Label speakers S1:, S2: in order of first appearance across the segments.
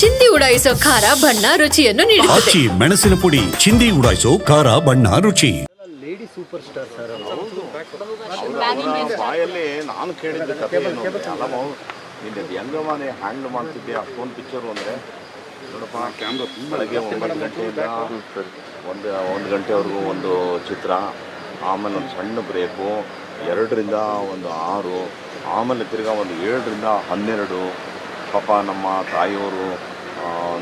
S1: ಚಿಂದಿ ಉಡಾಯಿಸೋ ಖಾರ ಬಣ್ಣ ರುಚಿಯನ್ನು ನೀಡುತ್ತದೆ.
S2: ಆಚಿ ಮೆಣಸಿನ ಪುಡಿ ಚಿಂದಿ ಉಡಾಯಿಸೋ ಖಾರ ಬಣ್ಣ ರುಚಿ.
S3: ಲೇಡಿ ಸೂಪರ್ ಸ್ಟಾರ್ ಸರ್
S4: ಅವರ ಬಾಯಲ್ಲಿ ನಾನು ಕೇಳಿದ್ದ ಕಥೆ ಏನು ಅಂದ್ರೆ, ಅಲ್ಲಮ್ಮ ನಿನ್ನೆ ಯಂಗಮಾನೆ ಹ್ಯಾಂಡ್ಲ್ ಮಾಡ್ತಿದ್ದೆ ಅಷ್ಟೊಂದು ಪಿಕ್ಚರು ಅಂದರೆ. ನೋಡಪ್ಪ ಕ್ಯಾಮ್ರಾ ಬೆಳಗ್ಗೆ ಒಂಬತ್ತು ಗಂಟೆಯಿಂದ ಒಂದು ಒಂದು ಗಂಟೆವರೆಗೂ ಒಂದು ಚಿತ್ರ ಆಮೇಲೆ ಒಂದು ಸಣ್ಣ ಬ್ರೇಕು ಎರಡರಿಂದ ಒಂದು ಆರು ಆಮೇಲೆ ತಿರ್ಗಾ ಒಂದು ಏಳರಿಂದ ಹನ್ನೆರಡು. ಪಾಪ ನಮ್ಮ ತಾಯಿಯವರು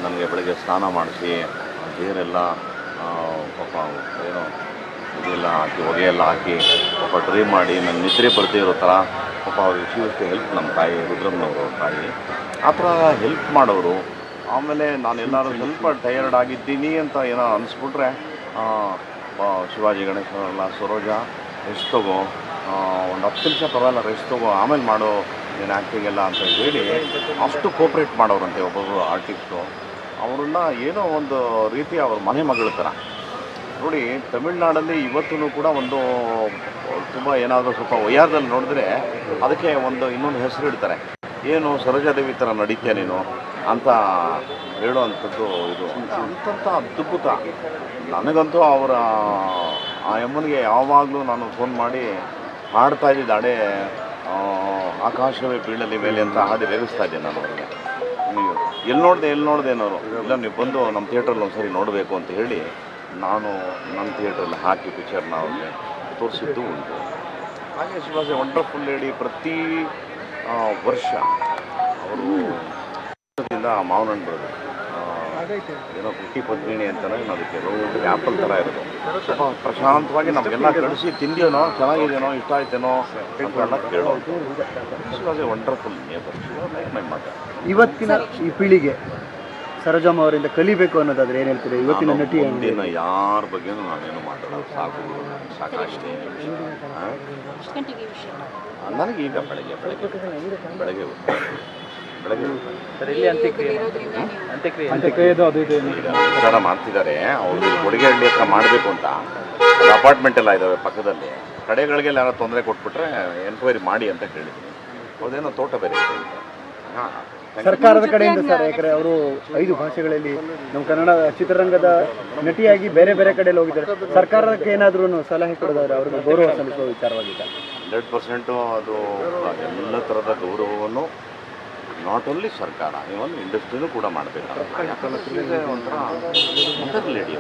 S4: ನನಗೆ ಬೆಳಗ್ಗೆ ಸ್ನಾನ ಮಾಡಿಸಿ ಬೇರೆಲ್ಲ ಪಾಪ ಏನು ಇದೆಲ್ಲ ಹಾಕಿ, ಹೊಗೆಯೆಲ್ಲ ಹಾಕಿ, ಪಾಪ ಡ್ರೈ ಮಾಡಿ ನನ್ನ ನಿದ್ರೆ ಬರ್ದೇ ಇರೋ ಥರ ಪಾಪ ಅವ್ರಿಗೆ ಶಿವಕ್ಕೆ ಹೆಲ್ಪ್ ನಮ್ಮ ತಾಯಿ ರುದ್ರಮ್ಮನವರು, ತಾಯಿ. ಆ ಥರ ಹೆಲ್ಪ್ ಮಾಡೋರು. ಆಮೇಲೆ ನಾನು ಎಲ್ಲರೂ ಸ್ವಲ್ಪ ಟಯರ್ಡ್ ಆಗಿದ್ದೀನಿ ಅಂತ ಏನೋ ಅನಿಸ್ಬಿಟ್ರೆ ಶಿವಾಜಿ ಗಣೇಶ ಸರೋಜ ರೆಸ್ಟ್ ತಗೋ ಒಂದು ಹತ್ತು ನಿಮಿಷ ಪರವಾಗಿಲ್ಲ ರೆಸ್ಟ್ ತಗೋ, ಆಮೇಲೆ ಮಾಡೋ ನೀನು ಆ್ಯಕ್ಟಿಂಗ್ ಅಂತ ಹೇಳಿ ಅಷ್ಟು ಕೋಪ್ರೇಟ್ ಮಾಡೋರಂತೆ ಒಬ್ಬೊಬ್ಬರು ಆರ್ಟಿಸ್ಟು ಅವರನ್ನ ಏನೋ ಒಂದು ರೀತಿ ಅವ್ರ ಮನೆ ಮಗಳ ಥರ ನೋಡಿ, ತಮಿಳ್ನಾಡಲ್ಲಿ ಇವತ್ತೂ ಕೂಡ ಒಂದು, ತುಂಬ ಏನಾದರೂ ಸ್ವಲ್ಪ ವಯ್ಯಾರದಲ್ಲಿ ನೋಡಿದ್ರೆ ಅದಕ್ಕೆ ಒಂದು ಇನ್ನೊಂದು ಹೆಸರು ಇಡ್ತಾರೆ. ಏನು ಸರೋಜಾದೇವಿ ಥರ ನಡೀತೀಯ ನೀನು ಅಂತ ಹೇಳುವಂಥದ್ದು ಇದು. ಅಂತಂಥ ಅದ್ಭುತ. ನನಗಂತೂ ಅವರ, ಆ ಅಮ್ಮನಿಗೆ ಯಾವಾಗಲೂ ನಾನು ಫೋನ್ ಮಾಡಿ ಹಾಡ್ತಾ ಅಡೇ ಆಕಾಶವೇ ಬೀಳಲಿ ಮೇಲೆ ಅಂತ ಹಾದಿ ರೇಗಿಸ್ತಾ ಇದ್ದೆ ನಾನು ಅವರಿಗೆ. ನೀವು ಎಲ್ಲಿ ನೋಡಿದೆ ಎಲ್ಲಿ ನೋಡಿದೆ ಅನ್ನೋರು ಇಲ್ಲ, ನೀವು ಬಂದು ನಮ್ಮ ಥಿಯೇಟ್ರಲ್ಲಿ ಒಂದ್ಸರಿ ನೋಡಬೇಕು ಅಂತ ಹೇಳಿ ನಾನು ನನ್ನ ಥಿಯೇಟ್ರಲ್ಲಿ ಹಾಕಿ ಪಿಕ್ಚರ್ನ ಅವ್ರಿಗೆ ತೋರಿಸಿದ್ದು ಉಂಟು. ಹಾಗೆ ಶಿವಾಜಿ ವಂಡರ್ಫುಲ್ ಲೇಡಿ ಪ್ರತಿ ವರ್ಷ ಅವರು ಮಾವನಣ್ಣ ಬರೋದು ಏನೋ ಕುಟ್ಟಿ ಪದ್ಮಿನಿ ಅಂತಾನೆ ಅದಕ್ಕೆ. ರೋಡ್ ಆ್ಯಪಲ್ ಥರ ಇರೋದು ಸ್ವಲ್ಪ ಪ್ರಶಾಂತವಾಗಿ ನಮಗೆಲ್ಲ ಕಳಿಸಿ ತಿಂದೇನೋ ಚೆನ್ನಾಗಿದೇನೋ ಇಷ್ಟ ಆಯ್ತೇನೋ ಎಲ್ಲ ಕೇಳೋದು ವಂಡರ್ಫುಲ್ ನೇಬರ್ ಮೈ ಮಾತ
S3: ಇವತ್ತಿನ ಈ ಪೀಳಿಗೆ ಸರೋಜಮ್ಮ ಅವರಿಂದ ಕಲಿಬೇಕು ಅನ್ನೋದಾದ್ರೆ ಏನು ಹೇಳ್ತೀರಿ? ಇವತ್ತಿನ ನಟಿ
S4: ಮುಂದಿನ ಯಾರ ಬಗ್ಗೆನೂ ನಾನೇನು ಮಾತಾಡೋದು ಸಾಕು ಸಾಕಷ್ಟೇ? ನನಗೆ ಈಗ ಬೆಳಗ್ಗೆ ಬೆಳಗ್ಗೆ ಬೆಳಗ್ಗೆ ಊಟ. ಬೆಳಗ್ಗೆ ಅಂತ್ಯಕ್ರಿಯೆ
S3: ಅಂತ್ಯಕ್ರಿಯೆದು ಅದು ಇದು ಏನು?
S4: ಈಗ ವಿಚಾರ ಮಾಡ್ತಿದ್ದಾರೆ. ಅವರು ಕೊಡಿಗೆಹಳ್ಳಿ ಹತ್ರ ಮಾಡಬೇಕು ಅಂತ. ಅಪಾರ್ಟ್ಮೆಂಟ್ ಎಲ್ಲ ಇದ್ದಾವೆ ಪಕ್ಕದಲ್ಲಿ. ಕಡೆಗಳಿಗೆಲ್ಲ ಯಾರೋ ತೊಂದರೆ ಕೊಟ್ಬಿಟ್ರೆ ಎನ್ಕ್ವೈರಿ ಮಾಡಿ ಅಂತ ಕೇಳಿದ್ದೀನಿ. ಅದೇನೋ ತೋಟ ಬೇರೆ ಅಂತ. ಹಾಂ
S3: ಸರ್ಕಾರದ ಕಡೆಯಿಂದ ಸರ್ ಯಾಕಂದ್ರೆ ಅವರು ಐದು ಭಾಷೆಗಳಲ್ಲಿ ನಮ್ಮ ಕನ್ನಡ ಚಿತ್ರರಂಗದ ನಟಿಯಾಗಿ ಬೇರೆ ಬೇರೆ ಕಡೆಯಲ್ಲಿ ಹೋಗಿದ್ದಾರೆ. ಸರ್ಕಾರಕ್ಕೆ ಏನಾದ್ರೂ ಸಲಹೆ ಕೊಡೋದಾದ್ರೆ ಅವ್ರಿಗೆ ಗೌರವ ಸಲ್ಲಿಸುವ ವಿಚಾರವಾಗಿದೆ
S4: ಹಂಡ್ರೆಡ್ ಪರ್ಸೆಂಟು ಅದು ಎಲ್ಲ ಥರದ ಗೌರವವನ್ನು ನಾಟ್ ಓನ್ಲಿ ಸರ್ಕಾರ ಇವನ್ ಇಂಡಸ್ಟ್ರಿನೂ ಕೂಡ ಮಾಡಬೇಕು. ಯಾಕಂದ್ರೆ ಒಂಥರ ಮದರ್ ಲೇಡಿ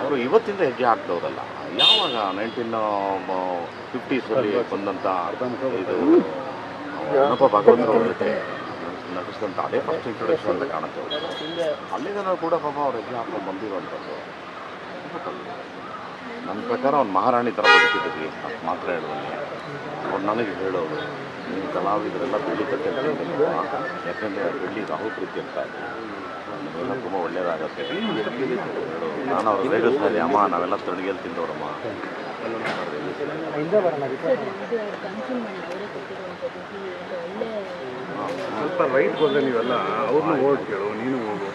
S4: ಅವರು ಇವತ್ತಿಂದ ಹೆಜ್ಜೆ ಹಾಕ್ತವ್ರಲ್ಲ ಯಾವಾಗ ನೈನ್ಟೀನ್ ಫಿಫ್ಟೀಸಲ್ಲಿ ಬಂದಂಥ ಇದು ಅನಪ ಭಾಗವತರ ಜೊತೆ ನಟಿಸಿದಂಥ ಅದೇ ಫಸ್ಟ್ ಇಂಟ್ರೊಡಕ್ಷನ್ ಅಂತ ಕಾಣುತ್ತೆ ಅಲ್ಲಿಂದ ಕೂಡ ಪಾಪ ಅವ್ರು ಹೆಜ್ಜೆ ಹಾಕೊಂಡು ಬಂದಿರುವಂಥದ್ದು ನನ್ನ ಪ್ರಕಾರ ಅವ್ನು ಮಹಾರಾಣಿ ಥರ ಬದುಕಿದ್ದೀವಿ ಮಾತ್ರ ಹೇಳೋದು ಅವ್ರು ನನಗೆ ಹೇಳೋರು. ನೀವು ಕಲಾವಿದರೆಲ್ಲ ತಿನ್ಬೇಕು ಯಾಕೆಂದರೆ ಬೆಳ್ಳಿ ರಾಹು ಪ್ರೀತಿ ಅಂತ ನಮಗೆಲ್ಲ ತುಂಬ ಒಳ್ಳೆಯದಾಗತ್ತೆ ನಾನು ಅವ್ರ ರೇಡಿಯೋಸ್ನಲ್ಲಿ ಅಮ್ಮ ನಾವೆಲ್ಲ ತಣ್ಣಗೆಲ್ಲಿ ತಿಂದವರಮ್ಮ.
S5: ಸ್ವಲ್ಪ ರೈಟ್ ಬಂದರೆ ನೀವೆಲ್ಲ ಅವ್ರನ್ನ ಓಟ್ ಕೇಳು ನೀನು ಹೋಗು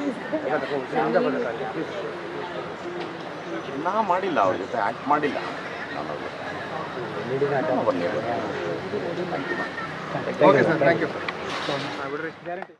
S4: ನಾ ಮಾಡಿಲ್ಲ ಅವ್ರ ಜೊತೆ ಆ್ಯಕ್ಟ್ ಮಾಡಿಲ್ಲ. ನಾನು ಅವ್ರ ಜೊತೆ. ಬನ್ನಿ, ಬನ್ನಿ.
S5: ಓಕೆ